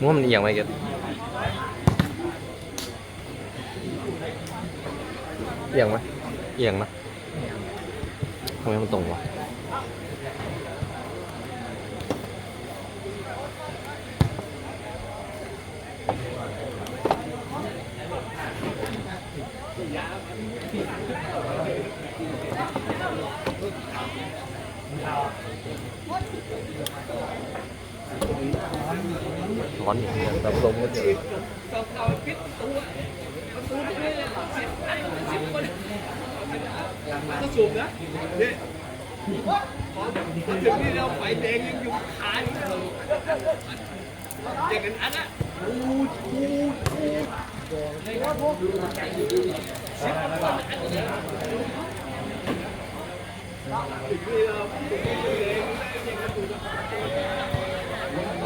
ม้วนมันเอียงไหมเกดเอียงไหมเอียงนะทำไมมันตรงวะ ร้อนอยู่แต่พัดลมก็เจอก็สูบนะเนี่ยพอถึ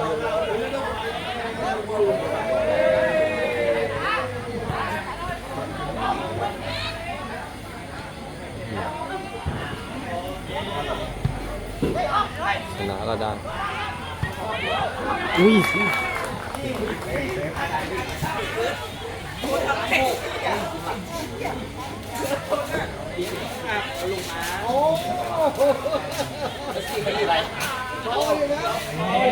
งนี่เราไฟแดงยังอยู่ขาอยู่เลย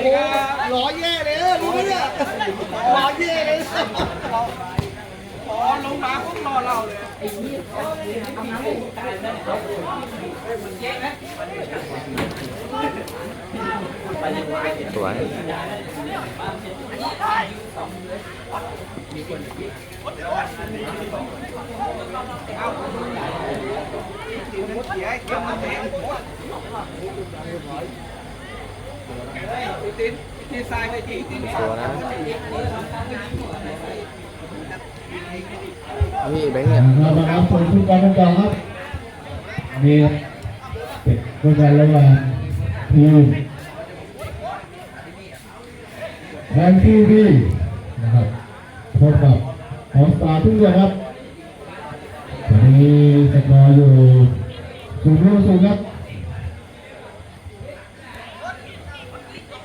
เด็กกันอันน่ะอูดอูดอูดชนะก็ได้อุ้ยรอแย่เลยรู้ไหมเนี่ยรอแย่เลยพอลงมาพวกรอเราเลยสวยเสียเก็บมาเองตินที่ทรายไปจี ตินสวนะนี่แบงค์เนี่ยเรามาครับผลทุกการกันต่อครับนี่เป็นเรื่องการระหว่างทีมแทนทีวีนะครับพบกับหอมตาร์ทุกอย่างครับตอนนี้สกอร์อยู่สูงรุ่งสูงครับ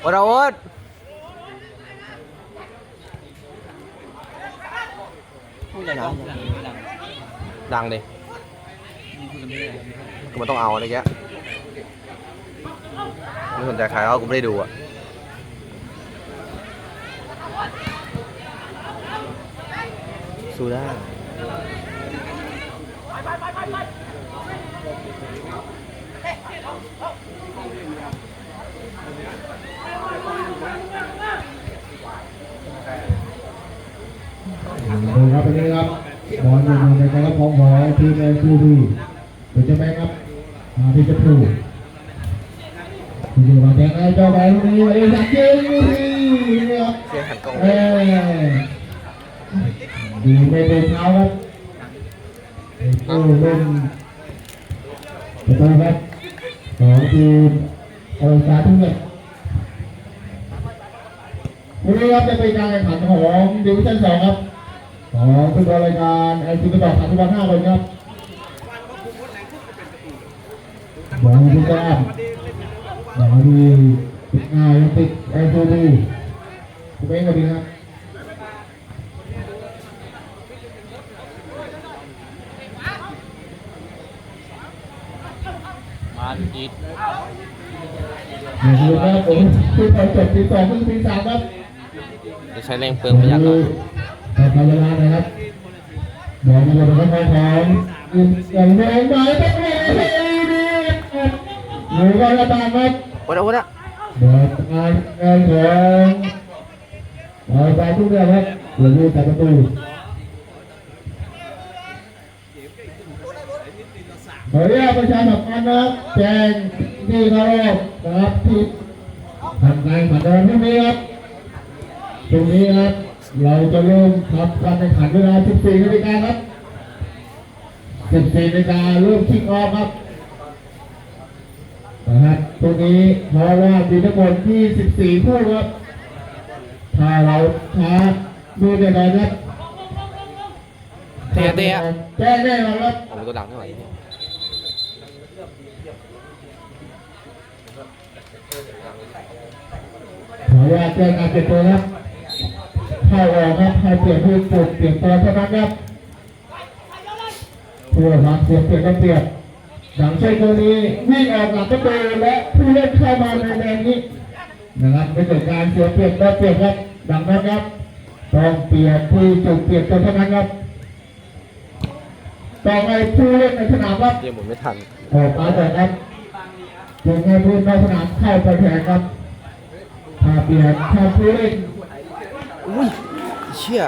โอ๊ตเอาโอ๊ตดังดิก็มันต้องเอาอะไรแกไม่สนใจใครเขากูไม่ได้ดูอะสู้ได้ ดูครับไปเลยครับบอลอยู่ในการรับของของทีมแอนทีวีเป็นเจ้าแม่ครับมาที่จะพูดอยู่มาแทงไอ้เจ้าแบงค์นี้เองสักยิงนี่ครับเสียงหันกล้องเอ้ยดีไม่เป็นเท้าครับโอ้เล่นประตูครับของทีมเอาสาทุกเนี่ย วันนี้ครับจะเป็นการแข่งขันของดิวิชั่นสองครับของฟุตบอลรายการไอซีกระบอกสามสิบวันห้าคนครับบอลที่แก้มบอลที่ติดง่ายติดไอซีดีคุณเองสวัสดีครับมาอีกเดี๋ยวดูครับผมที่ไปจบที่สองถึงที่สามครับ จะใช้แรงเปลืองประหยัดหน่อยต่อไปเวลานะครับบอลมาบนข้างของอย่างแรงไปต้องเลยดีหนูก็ระบาดครับโอ๊ตเอาโอ๊ตอะบอลงานงานของบอลไปทุกเรื่องครับเหลือลูกแต่ประตูขออนุญาตประชาสัมพันธ์นะครับแจ้งที่เขารอบนะครับที่ทำงานผ่านเดินพรุ่งนี้ครับ ตรงนี้ครับ เราจะเริ่มทำการแข่งขันเวลา 14นาฬิกาครับ 14นาฬิกาเริ่มคิกออฟครับนะครับตรงนี้เพราะว่ามีทั้งหมด24คู่ครับ ถ้าเราช้าดูแน่นอนครับเตะเตะแจ้งแน่นอนครับผมตัวดังเท่าไหร่เนี่ยขออนุญาตแจ้งการเปลี่ยนตัวครับ เข้าออกครับให้เปลี่ยนผู้จุดเปลี่ยนตัวเท่านั้นครับเพื่อความเสียเปรียบก็เปรียบอย่างเช่นตัวนี้วิ่งออกหลังประตูและผู้เล่นเข้ามาในแดนนี้นะครับไม่เกิดการเสียเปรียบก็เปรียบครับดังนั้นครับต้องเปลี่ยนผู้จุดเปลี่ยนตัวเท่านั้นครับต่อไปผู้เล่นในสนามครับเยี่ยมผมไม่ทันออกมาแต่ครับจึงให้ผู้นอกสนามเข้าไปแทนครับถ้าเปลี่ยนถ้าผู้เล่น อุ้ยเชี่ย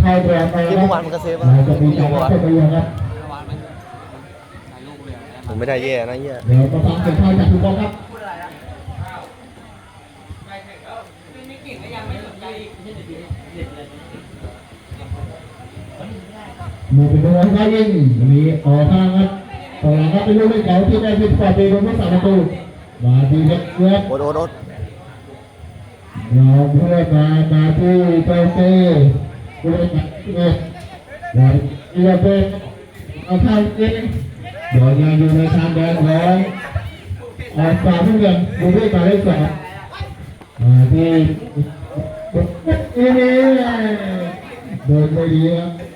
เข้าแทนไปที่คเมื่รับอวานมันก็เซฟอะเราจะมีการเข้าไปยังครับผมไม่ได้แย่นะแย่เดี๋ยวมาฟังเสียงพายจากคุณบอลครับมือเป็นตัวที่ยิงมีออกทางครับต่อหลังครับเป็นลูกเล่นเก่าที่ได้ที่ปอดไปโดนผู้สาประตูมาดีครับเลือกโอ๊ตโอ๊ตโอ๊ต เราเพื่อมามาที่เจ้าเต้เพื่อมาที่เนี่ยเราเรือเป็นเอาทางจริงเดี๋ยวยังอยู่ในชางแดงของออกฝ่าทุกอย่างดูด้วยหมาได้สองมาที่นี่นี่โดนไม่ดีครับ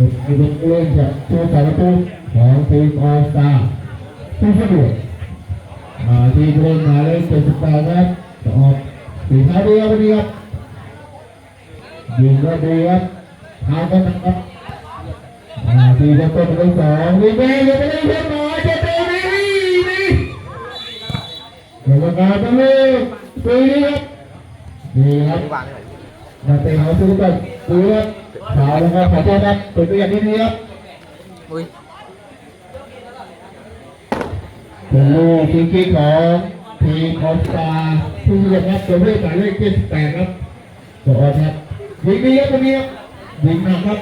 ลูกเล่นจากตัวสารปูของทีมออสตาผู้สะดวกมาที่เล่นมาเล่นเจ็ดสิบแปดนะครับจะออกสีเท้าดีครับวันนี้ครับยิงก็ดีครับเท้าก็นะครับมาที่จะเป็นเลขสองนี่แม่ยังไม่ได้เพิ่มมาจะเป็นนี่นี่กรรมการต้องเลือกตีครับนี่ครับวางให้หน่อยมาเตะเขาซื้อกันซื้อครับ ขาวแล้วก็ขอโทษครับเปิดตัวอย่างนี้ครับอุ้ยเป็นลูกฟรีคิกของทีมออสตาผู้เล่นครับตัวเลขหมายเลขเจ็ดสิบแปดครับตัวออสครับยิงดีครับตรงนี้ครับยิงหนักครับ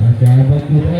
อาจารย์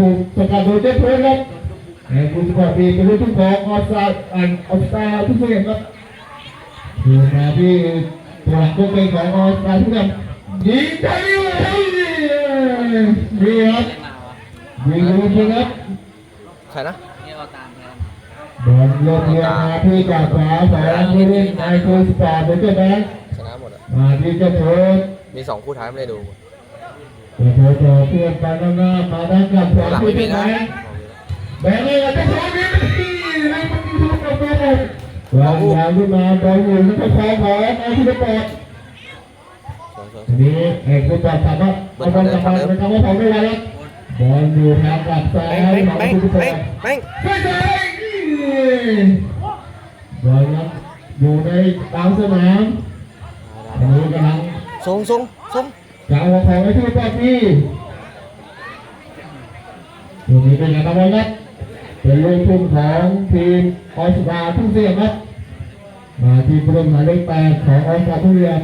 ลูกทุ่งของออสตาอันออสตาทุกคนครับคือมาที่ตัวลักตัวเป็นของออสตาทุกคนยิงไปเลยดีครับยิงลูกยิงครับใครนะบอลยกเรียงมาที่จากขวาสองผู้เล่นไมโครสปอร์ตเป็นเจ้าแบงค์ชนะหมดอะมาที่เจ้าโถมีสองคู่ท้ายไม่ได้ดู เจ้าโถต่อเพื่อนไปหน้ามาด้านกับขวาหลังที่ไม่มีเจ้าแบนะงค์แบงค์เลยเจ้าโถนี่ไม่มันถูกกับตัววางยาวขึ้นมาบอลอยู่แล้วก็คว้าขวามาที่เจ้าโถสวยสวยทีนี้เอกผู้จัดถามว่าเอาบอลกลับมานะครับว่าผมไม่ไหวแล้วบอลอยู่ทางกลับซ้ายแบงของแบงผู้แบจังดแบงไม่ใช่บอลครับอยู่ในกลางสนามอันนี้กำลังทรงทรงทรง สาวของไอ้ที่ปอพี่ตรงนี้เป็นไงครับบอลครับเป็นลูกทุ่งของทีมออสตาทุ่งเสียงครับมาที่ผู้เล่นหมายเลขแปดของออสตาทุ่งเสียน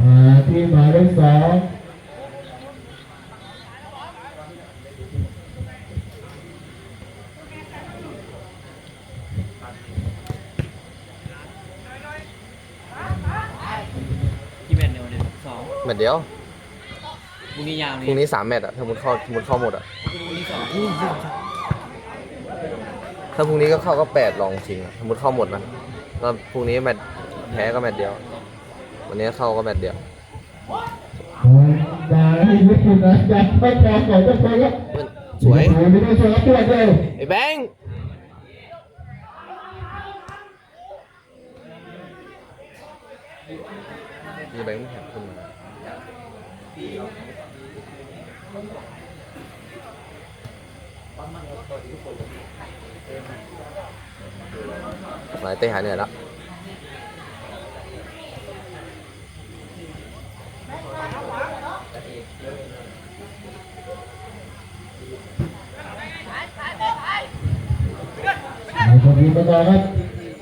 มาที่หมายเลขสอง กี่แมตช์เดียวเนี่ยสอง แมตช์เดียวพรุ่งนี้ยาวพนี่รุ่งนี้สามแมตช์อะถ้ามุดเข้าถ้ามุดเข้าหมดอะพรุ่งนี้สองถ้าพรุ่งนี้ก็เข้าก็แปดรองชิงอะถ้ามุดเข้าหมดนะแล้วพรุ่งนี้แมตช์แพ้ก็แมตช์เดียว วันนี้เข้าก็แมตช์เดียวมาที่ญี่ปุ่นนะจากพระจอมของเจ้าคนครับเพื่อนสวยโอ้โหนี่ไม่สวยครับตัวเดียวไอ้แบงค์มีแบงค์แถมขึ้นมาหลายเตะหายเหนื่อยแล้ว ในคน นี้ก็ครับ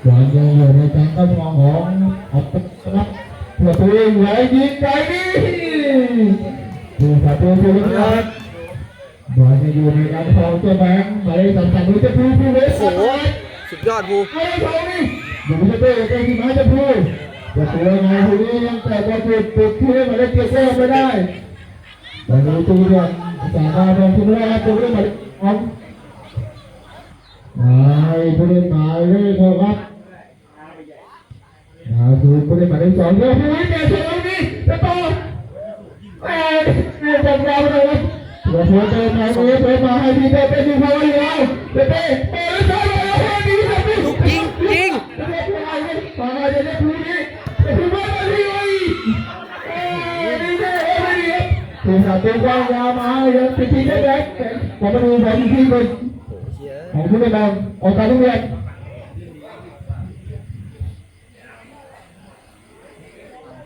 หวังยังอยู่ในการเข้ามองของอัปนะครับเพื่อตัวเองไหลยิงไก ลนี่ดูประตูตัวนี้ครับหวังยังอยู่ในการครองเจ้าแบงค์หมายเลขสามสามนี้จะพูดพูดเลยโอ้โหสุดยอดภูไม่ได้เขานี่อยู่ไม่ได้เองที่มาจะพูดแต่ตัวงานคนนี้ยังแต่บอลติดติดที่มาได้เกี่ยวแก้ไม่ได้แต่ในตัวเดียวสามารถทำที่ไม่ได้ตัวเรื่องมาเอาไอ้ผู้เล่นหมายเลขหกครับมาดูผู้เล่นหมายเลขสองเดี๋ยวผู้เล่นเนี่ยสองนี่จะต่อแหม่เนี่ยจำเราเลยครับเดี๋ยวผู้เล่นหมายเลขเดินมาให้ดีเต้เป็นดูเขาอยู่แล้วเต้เต้เต้เต้เครับตัวสาวตัวกว้างยาวมาเลยไปทีเด็กๆผมมาดูผมทีคนโอ้โหเชียของผู้บอออกการทุกเรียน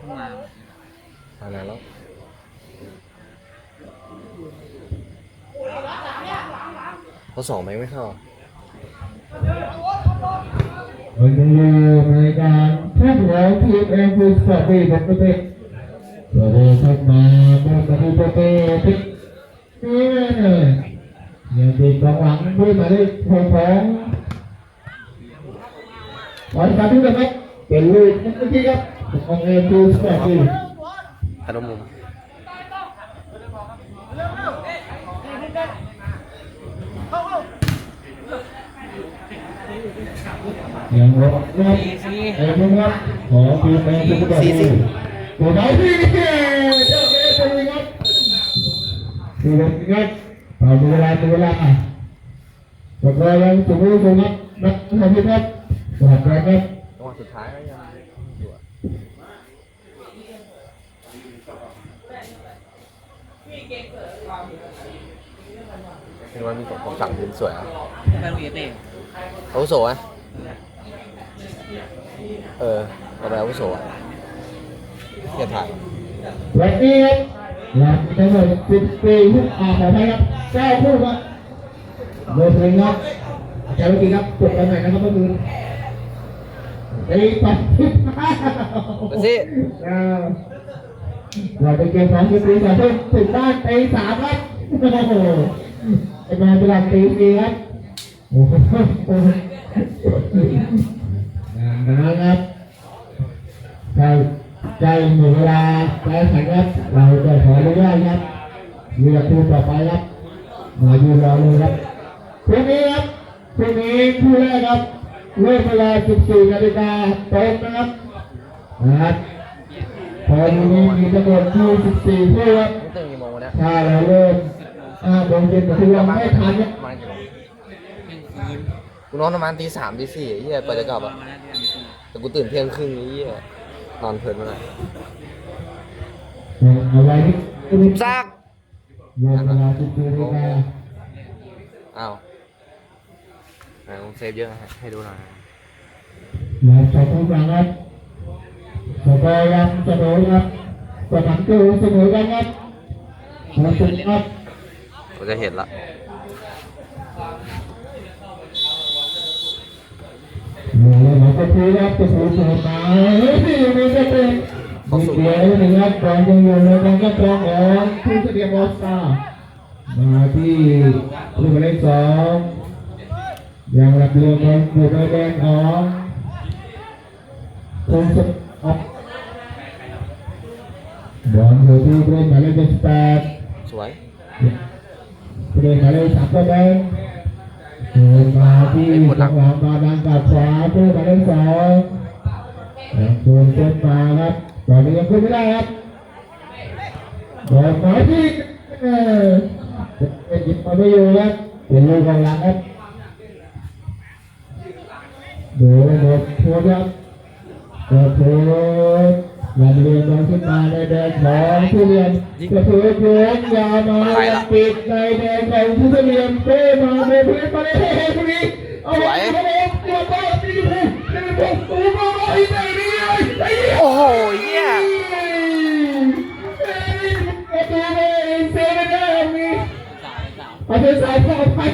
เข้ามาทานานแล้วเขาสองแบงค์ไม่เข้าเราจะอยู่ในการทุบหัวทีมเอ็มพีสปีดของประเทศเรา ได้มาเมื่อประตูประตูที่นี่ยังติดกองหลังด้วยมายเลขหกของวันการทุกนะครับเป็นลูกเมื่อกี้ครับของเอ็มพีสปีดพนมมุมยังรอครับเอ็มพีครับขอทีมเอ็มพีสปีดตัวไหนที่นี่เจ้าเอ๋ตัวนี้ครับ ดูครับเอาดูเวลาดูเวลาอะกดเลยยังสูงสูงครับนักทำครับกดเลยครับจังหวะสุดท้ายก็ยังอยู่อะเห็นว่ามีของของสั่งยืนสวยอะไปโรงเรียนเต้อาวุโสอะเออเอาไปอาวุโสอะอย่าถ่ายวันนี้ ครับหลังทั้งหมดสิบปีคู่อ่าขอให้ครับเก้าคู่ครับโดยเพลงครับอาจารย์วิกิครับจบไปใหม่นะครับเมื่อคืนตีปัดทิพย์มาสิเราไปเกมสองสิบปีสองทุ่มถึงบ้านตีสามครับโอ้โหไอ้มาเป็นหลักตีสี่ครับโอ้โหนะครับใช่ ใจหมดเวลาแพ้ขันครับเราจะขออนุญาตครับเรือคูต่อไปครับมายืนรอเลยครับพรุ่งนี้ครับพรุ่งนี้คู่แรกครับเริ่มเวลา 14นาฬิกาตรงนะครับนะครับพอนี้มีจำนวนที่14คู่ครับถ้าเราเริ่ม5โมงเย็นคือยังไม่ทันครับประมาณกี่โมงเที่ยงคืนกูนอนประมาณตีสามตีสี่เหี้ยกว่าจะกลับอะแต่กูตื่นเที่ยงครึ่งไอ้เหี้ย นอนเพลินมากเอาไว้ที่ซากเริ่มเวลา14นาฬิกาอ้าวไหนลองเซฟเยอะให้ให้ดูหน่อยเราจะพูดกันครับสกอร์ยังเสมอครับสนามคือเสมอกันครับเราสุดครับก็จะเห็นละ โอ้โหเราก็พูดครับจะพูดต่อมาเฮ้ยมีก็เป็นมีเดียวนะครับตอนยังอยู่ในการก็ตรองของผู้เสดียมอสตามาที่ผู้หมายเลขสองยังรับเรื่องของผู้ใบแดงของผู้สอัพบอลอยู่ที่ผู้หมายเลขแปดสวยผู้หมายเลขสามก็แดง เดินมาที่หลังมาดังกับขวาผู้หมายเลขสองยังโดนเส้นมาครับตอนนี้ยังขึ้นไม่ได้ครับบอลมาที่เออจะหยิบมาไม่อยู่ครับเป็นลูกของหลังครับดูหมดทัวร์ครับกดโทษ อย่าเรียนบอลขึ้นมาในแดนของผู้เรียนกระเทือนโยงยาวมายังปิดในแดนของผู้เรียนเป้มาในพื้นมาในเฮ้ผู้นี้เอาไว้เอาไว้ตัวบอลตีหูตีหูตูมาไอ้ไหนนี่ไอ้โอ้โหเหี้ยประตูเลยเซนได้มีสาวสาวเอาเป็นสาวขออภัย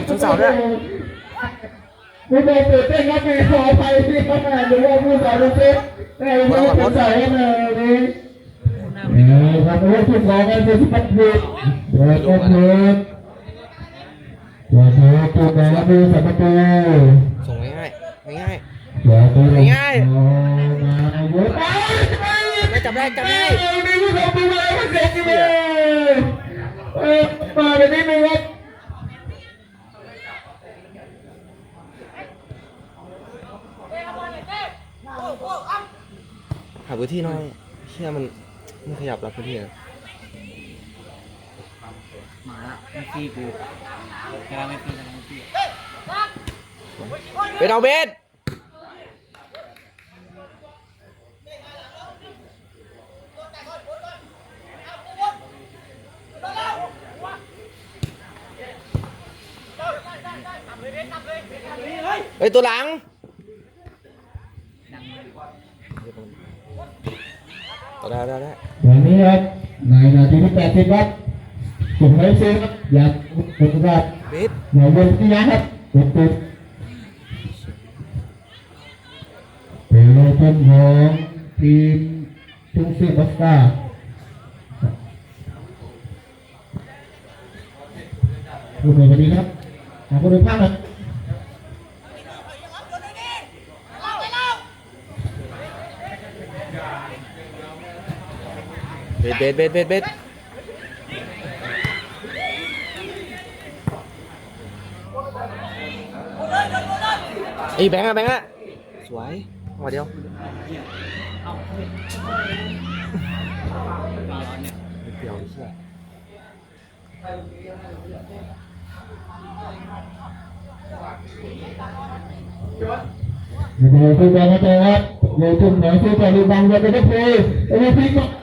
ไม่บอกเปิดเต้นครับไม่ขออภัยที่เขาแม่หรือว่าผู้สาวเซ็ตแต่ไม่เป็นสาวแม่นี่หน้าเออครับโอ้ทุกของกันเป็น สิบปัดผิดเปิดก็ผิดตัวเธอตัวแม่ดูสัมปตูส่งง่ายง่ายตัวตัวง่ายโอ้มาเยอะไปๆไม่จับได้จับได้นี่ผู้ชมดูมาแล้วเด็กเลยเออมาแบบนี้ไหมครับ หาพื้นที่หน่อยเชี่ยมันมันขยับรับพื้นที่อะมาละไม่ฟรีกูแค่ไม่ฟรีแต่ไม่ฟรีเป็นเอาเบสเฮ้ยตัวหลัง ดังเลยได้ได้ได้วันนี้ครับในนาทีที่แปดสิบครับส่งให้เซฟครับอยากกดครับเบสอย่าเว้นที่นะครับกดติดเป็นโลต้นของทีมทุ่งเสียบัสกาผู้บริหารครับขอบคุณทุกท่านครับ เบสเบสเบสเบสเบสไอ้แบงค์อะแบงค์อะสวยมาเ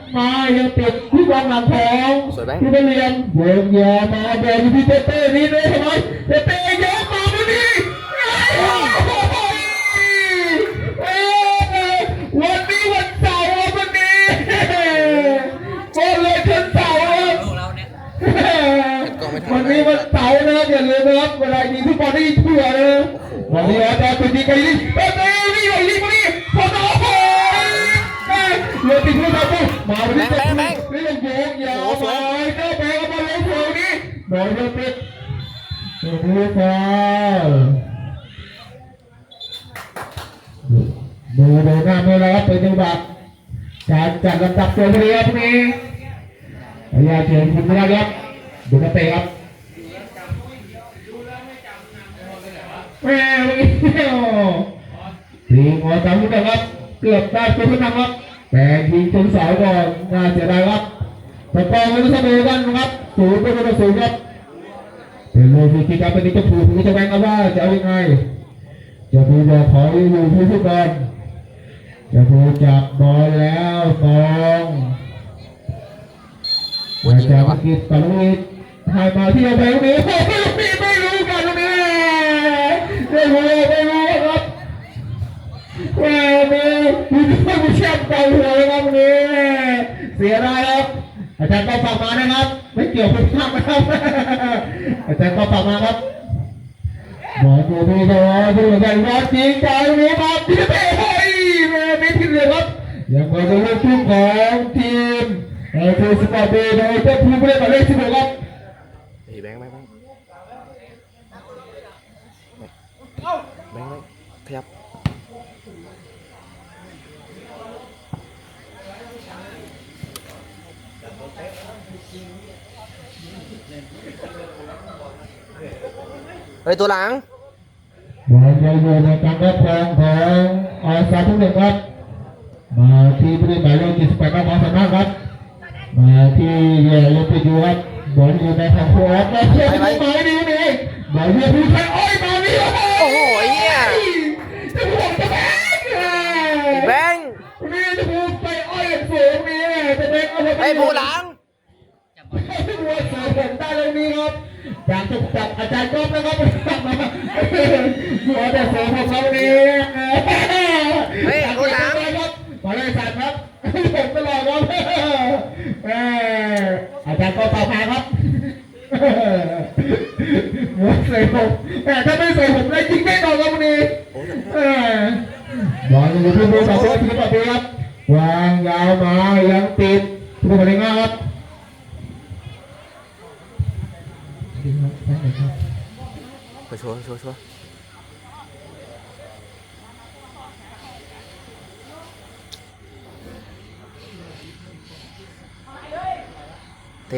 ดียวเอาย้อนเนี่ยไม่เปรี้ยวไอ้เชี่ยโดยผู้บริหารครับโดยทุ่มหน่อยช่วยบริบังเลยเป็นผู้ไอ้พี่มายังติดที่วางหลังของสวยไหมที่ได้เรียนเดินยามาเดินที่เต้เต้นี่เลยทำไมเต้เต้ยกมาดูดิวันนี้วันเสาร์วันนี้ก็เลยถึงเสาร์ลูกเราเนี่ยวันนี้วันเสาร์นะอย่าลืมนะครับเวลายิงทุกบอลได้ทั่วนะวันนี้อาจารย์เป็นดีกันดี ตัวผู้ฟาวดูดูหน้าไม่แล้วป็นจังหวะการจัดลำดับตัวเรียบนี้พยายามเชิญคุณไม่ได้ครับดูนักเตะครับแม่ทีมหัวสามที่ครับเกือบได้ตัวผู้นำครับแต่ยิงจนเสาก่อนน่าเสียดายครับแต่กองไม่เสมอกันนะครับศูนย์ป็นประตูศูนย์ครับ เป็นโลฟิกิครับเป็นนี้จะผูกคุณจะแบ่งกันว่าจะเอายังไง จะผูบอกขออยู่ผู้ฟุตบอลจะผูกจับบอลแล้วตองพูดยิงไงวะกิจปารวิทย์ถ่ายมาที่เอาไปตรงนี้โอ้โหพี่ไม่รู้กันตรงนี้ไม่รู้ไม่รู้ครับแหม่มีมีผู้ผู้แชมป์เก่าเลยครับนนี้เสียดายครับ อาจารย์ก็ฝากมานะครับ ไม่เกี่ยวกับภาพนะครับอาจารย์ก็ฝากมาครับหมอดูดูดูดูกันครับจริงใจนี้ครับที่เฮ้ยแม่ไม่ทิ้งเลยครับยังมาดูลูกทุ่งของทีมเอเทสปอร์ตเบย์โดยเจ้าผู้เล่นหมายเลขสิบหกครับไอ้แบงค์แบงค์แบงค์แบงค์แบงค์ขยับ ไปตัวหลังบอลไปอยู่ในการรับรองของอาสาทุกหนึ่งครับมาที่บริเล่าลขเจ็ดสิบแปดขอสามารถครับมาที่เรียลติยูครับบอลอยู่ในทางขวามาเพื่อนผู้หมาดีนี่บอลเพื่อนผู้ชายโอ้ยมาดิโอ้โหเนี่ยจะห่วงจะแบงแบงนี่จะพูดไปอ้อยสูงนี่จะแบงเอาไปไอ้ผู้หลังไอ้ผู้ห็นได้เลยนี่ครับ จารย์ก๊อฟนะครับหัวแต่โซ่ของเราเองเฮ้ยโอ้หลังครับขอเลยสัตว์ครับผมตลอดครับแม่อาจารย์ก๊อฟต่อมาครับหัวใส่ผมแต่ถ้าไม่ใส่ผมได้ยิงแน่นอนครับวันนี้แม่บอลอยู่ที่มือสองคนที่ต่อไปครับวางยาวมายังติดผู้บริหารครับ ไปชัวร์ชัวร์ชัวร์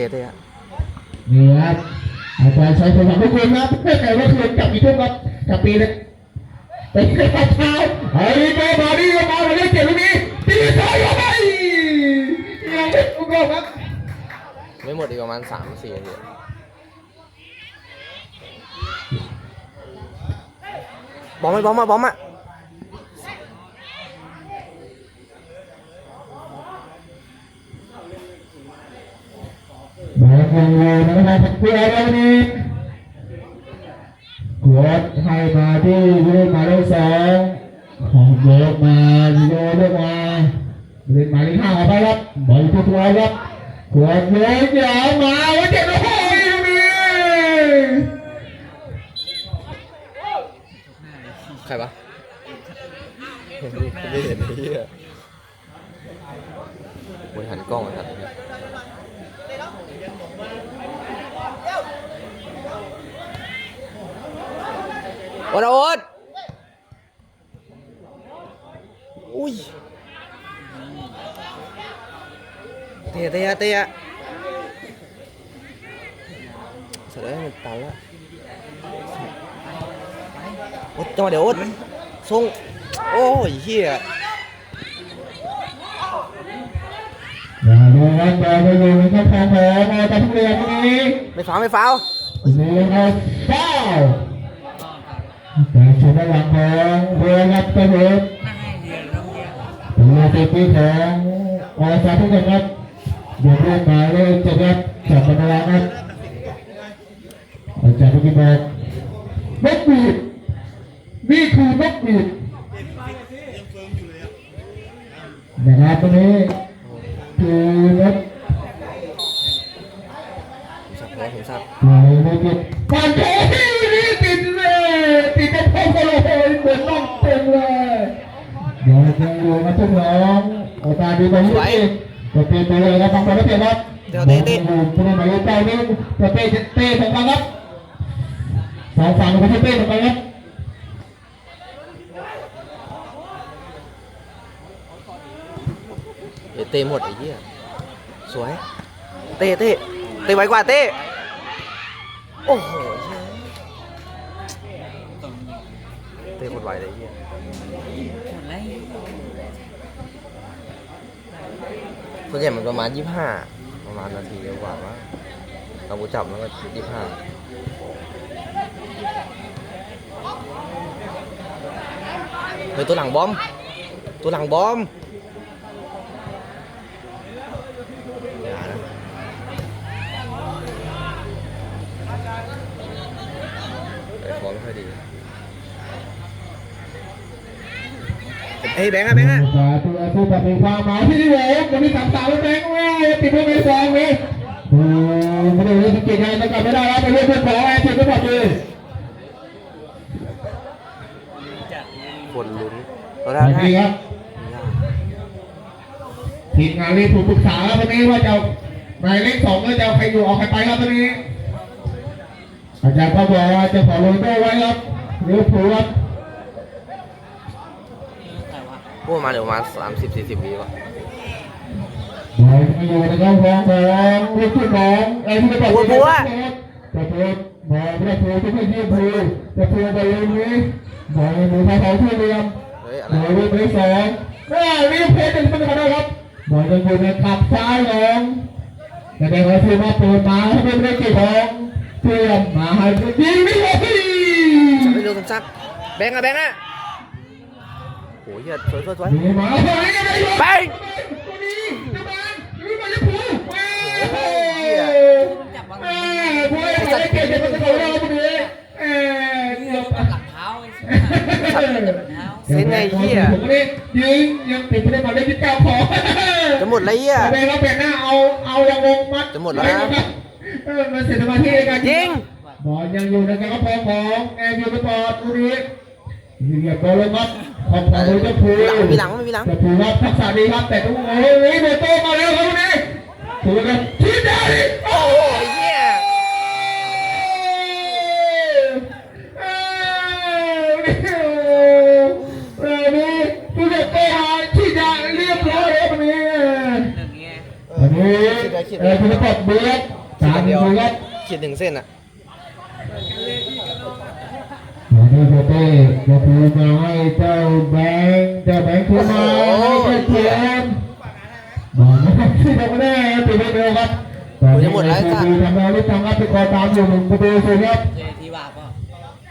เตะเตะนี่ครับอาจารย์ใช้พลังทุกคนครับแต่ว่าคืนจับอีกทุกครับจับปีเลยเป็นกระเท้าไอ้แม่บอดี้ก็มาเลยเจ็บลูกนี้ตีต่อยไปยังไม่ถูกต้องครับไม่หมดอีกประมาณสามสี่นาทีบอมไหมบอมมาบอมอะ บอลยังอยู่นะครับเพื่อวันนี้กดให้มาที่ยูหมายเลขสองของโยกมาโยกเลือกมาเล่นหมายเลขห้าเอาไปครับบอลทุกตัวครับกดโยกยาวมาว่าเจ็บโอ้ยลูกนี้ใครปะไม่เห็นไอ้เหี้ยบนหันกล้องนะครับ โอ๊ตโอ๊ตอุ้ยเตะเตะเตะเสร็จแล้วมันตันแล้วโอ๊ตจังหวะเดี๋ยวโอ๊ตส่งโอ้ยเฮียอย่าดูครับอย่าไปดูนะครับทางแผลมาตะทุเรียนตรงนี้ไม่ฟาวไม่ฟาวนี่ครับเก้า แต่ชนะหลังของเรือครับตะเวนนั่งให้เรียนน้องเรียนเรือตีปีของอสาทุกคนครับเดี๋ยวเรื่องมาเลยจะครับจับมาแล้วครับอาจารย์ทุกคนบอกนกบีดนี่คือนกบีดนะครับตรงนี้คือนกผมสับแล้วผมสับโอ้ยไม่ติดฟันโอ้ยนี่ติ เดี๋ยวจะดูนะทุกน้องโอกาสดีกว่านี้อีกจะเตะไปเลยครับฟังก่อนนะ ส่วนใหญ่มันประมาณยี่ห้าประมาณนาทีกว่าว่าเราบูจับแล้วก็ยี่ห้าเฮ้ยตัวหลังบอม ตัวหลังบอมอย่านะไอ้ฟอร์มไม่ค่อยดี เฮ้ยแบงค์อะแบงค์อะสาธุอาธุปฏิภาณหมายที่นี่เหรอวันนี้สามสาวแบงค์เว้ยติดมือไปสองเว้ยโอ้ไม่ได้เลยสังเกตยังไงกลับไม่ได้แล้วไปเรื่อยเพื่อนขอแอร์ติดไปหมดเลยจัดคนลุ้นเราสได้วัสได้ดีครับทีมงานรีบถูกปรึกษาครับวันนี้ว่าจะหมายเลขสองก็จะเอาใครอยู่เอาใครไปครับวันนี้อาจารย์ก็บอกว่าจะขอโรยโต้ไว้ครับเรียวผูครับ พูดมาเดี๋ยวประมาณสามสิบสี่สิบวิวะบอยไม่อยู่นะครับรองของลูกที่สองไอ้ที่จะบอกว่าจะโทบอยไม่ได้โทษที่ไม่ยี่ยมผูจะโทไปเลยนี้บอยหนูพาเขาที่เรียมเฮ้ยอะบไรอยลูกที่สองแม่รีบเพชรเป็นคนได้ครับบอยจะอยู่ในขับซ้ายของแต่เด็กเราซื้อมาปิดมาให้เป็นเรื่องกี่ของเตรียมมาให้ยิงไม่ลงไม่รู้สมศักแบงค์อะแบงค์อะ เหี้ยสวยสวยสวยยิงมาเฮ้ยยังไงแบงค์ตัวนี้จะมาหรือมาจะผูแม่จับวันแม่ผูไอ้ไอ้เกก่งจะเป็นตัวเราพอดีเออเกือบหลังเท้าไอ้เท้าเซนไงเหี้ยผมนี่ยิงยังติดไม่ได้มาเล่นที่เก้าพอจะหมดแล้วเหี้ยแดงแล้วแบ่งหน้าเอาเอายังวงมัดจะหมดแล้วนะเออมันเสียสมาธิในการยิงบอลยังอยู่ในการกระพองของแอร์วิวไปปอดตรงนี้ ยิงเหยียบบอลลงครับขอบคุณเจ้าภูมีหลังมีหลังเจ้าภูครับทักษะดีครับแต่ต้องโอ้ยโมโต้มาแล้วครับตรงนี้ถูกกันที่ได้โอ้โอ้ยเหี้ยเออเออนี่ผู้เล่นโต้มาที่ได้เรียบร้อยแล้ววันนี้หนึ่งไงวันนี้เออคุณกดเบียดสามเดียวครับขีดหนึ่งเส้นอะ มาดูโปเต้จะพูมาให้เจ้าแบงค์เจ้าแบงค์พูมาให้เจ้าเทียนบอกนะที่ทำไม่ได้ตีไม่เร็วครับตอนนี้ไอ้ผู้ดูทำงานไม่ทำครับไปคอตามอยู่หนึ่งประตูสิครับเจทีว่าก็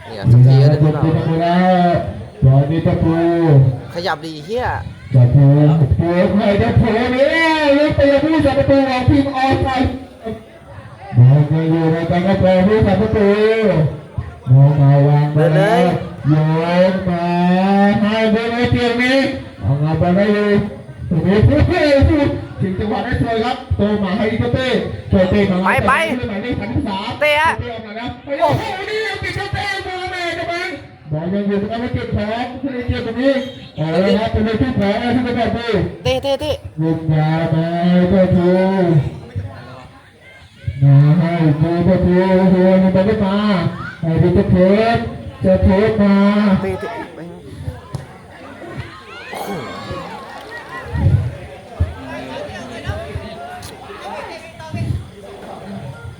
เนี่ยสักทีก็ได้จที่ทำแล้วตอนนี้เจ้าพูขยับดีเหี้ยเจ้าพูพูให้เจ้าพูนี่ยลูกไปยังผู้สับประตูของทีมออสไซด์มองมาอยู่ในการกระโปรงผู้สับประตู มองมาวางมาแล้วโยนมาให้เบอร์ไอเตียงนี้เอางานไปได้เลยตรงนี้พูดพูดถึงจังหวะได้สวยครับโตมาให้โตเต้โตเต้มาหมายเลขพันสามเตะอะเต้ออกมาแล้วโอ้โหนี่ติดโตเต้มาแม่จะบังบอลยังอยู่ตรงนั้นไม่เก็บของผู้เล่นเกียร์ตรงนี้เอาเลยครับเป็นเลยที่แผลที่จะแบบนี้เตะเตะเตะลุกมามาเจ้าทูมาให้ดูเจ้าทูหัวมันไม่มา ให้ดูเทปเจ้าเทปมาเตะเตะไปโอ้โห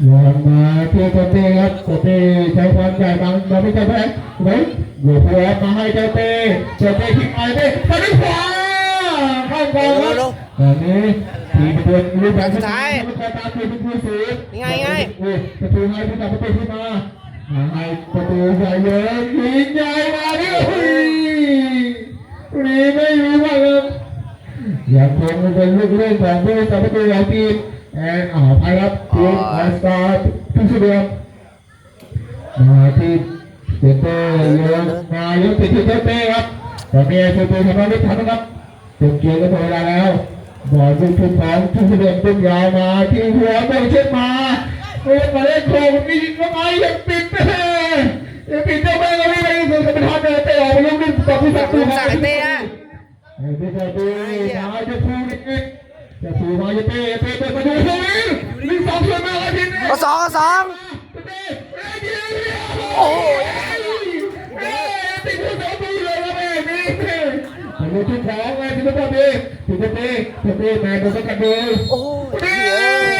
โยนมาเที่เจ้าเต้ครับเจ้าเต้ใช้ความใหญ่บางบางไม่ใช่แพ้ไหมโยนหัวมาให้เจ้าเต้เจ้าเต้ทิ้งไปเต้ตอนนี้ขวาเข้ากองครับตอนนี้ทีมเป็นรูปแบบสุดท้ายตาคือเป็นผู้สูงยังไงไงประตูให้ผู้จับประตูขึ้นมา ประตูใหญ่เยอะยิงใหญ่มาดิโอ้ยรีไม่รู้ว่าเออยังคงเป็นลูกเล่นของผู้จับประตูของทีมแอนอ่าวไพครับทีมไอสตาร์ทุกสุดเดียมมาที่เตเต้ยงมายกติดที่เตเต้ครับแต่เมียประตูทำได้ไม่ทันนะครับจบเกมก็หมดเวลาแล้วบอลลูกทุ่งของทุกสุดเดียมตุ้มยาวมาที่หัวเตะเช็ดมาเฮ้ยมาเล่นโคมนี่ทำไมยังปิดเลยยังปิดเจ้าแม่เราไม่ได้คือจะเป็นทอดเดินเตะออกไปลูกนี่ต่อผู้สักตัวสั่งไอ้เตะอะเฮ้ยเตะดูมาจะพูนี่จะพูมาจะเตะเตะเตะมาดูเฮ้ยลิงสองชนมาแล้วทีนี้ก็ สองก็สองเตะเฮ้ยเดี๋ยวโอ้ยเฮ้ยติดผู้สองตัวเลยนะแม่นี่มาดูทุกของเลยที่ตัวเตะที่ตัวเตะตัวเตะแม่ดูสักกันดูโอ้ย